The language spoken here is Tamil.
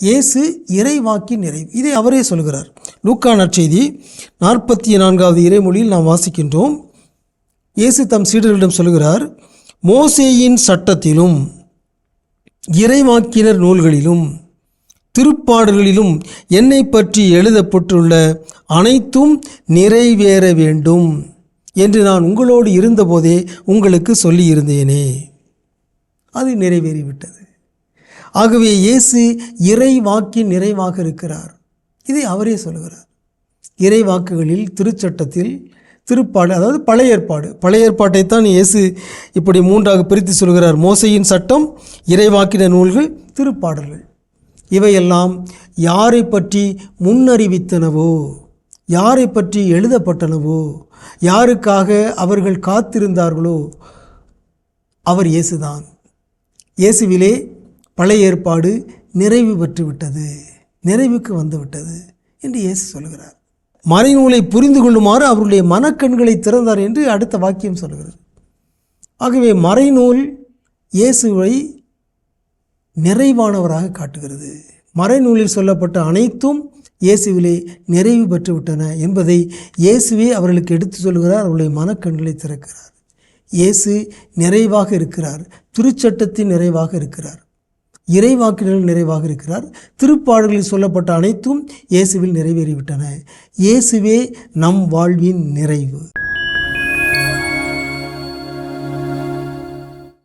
இயேசு இறைவாக்கின் நிறைவு. இதை அவரே சொல்கிறார். லூக்கா நற்செய்தி நாற்பத்தி நான்காவது இறைமொழியில் நாம் வாசிக்கின்றோம். இயேசு தம் சீடர்களிடம் சொல்கிறார் மோசேயின் சட்டத்திலும் இறைவாக்கினர் நூல்களிலும் திருப்பாடல்களிலும் என்னை பற்றி எழுதப்பட்டுள்ள அனைத்தும் நிறைவேற வேண்டும் என்று நான் உங்களோடு இருந்தபோதே உங்களுக்கு சொல்லியிருந்தேனே. அது நிறைவேறிவிட்டது. ஆகவே இயேசு இறை வாக்கின் நிறைவாக இருக்கிறார். இதை அவரே சொல்கிறார் இறை வாக்குகளில் திருச்சட்டத்தில் திருப்பாடு அதாவது பழைய ஏற்பாடு. பழைய ஏற்பாட்டைத்தான் இயேசு இப்படி மூன்றாக பிரித்து சொல்கிறார். மோசையின் சட்டம் இறைவாக்கின நூல்கள் திருப்பாடல்கள். இவையெல்லாம் யாரை பற்றி முன்னறிவித்தனவோ யாரை பற்றி எழுதப்பட்டனவோ யாருக்காக அவர்கள் காத்திருந்தார்களோ அவர் இயேசுதான். இயேசுவிலே பழைய ஏற்பாடு நிறைவு பெற்றுவிட்டது நிறைவுக்கு வந்துவிட்டது என்று இயேசு சொல்கிறார் மறைநூலை புரிந்து கொள்ளுமாறு அவருடைய மனக்கண்களை திறந்தார் என்று அடுத்த வாக்கியம் சொல்கிறது ஆகவே மறைநூல் இயேசுவை நிறைவானவராக காட்டுகிறது. மறைநூலில் சொல்லப்பட்ட அனைத்தும் இயேசுவிலே நிறைவு பெற்றுவிட்டன என்பதை இயேசுவே அவர்களுக்கு எடுத்து சொல்கிறார் அவருடைய மனக்கண்களை திறக்கிறார். இயேசு நிறைவாக இருக்கிறார் திருச்சட்டத்தின் நிறைவாக இருக்கிறார். இறைவாக்கினர் நிறைவாக இருக்கிறார். திருப்பாடல்களில் சொல்லப்பட்ட அனைத்தும் இயேசுவில் நிறைவேறிவிட்டன. இயேசுவே நம் வாழ்வின் நிறைவு.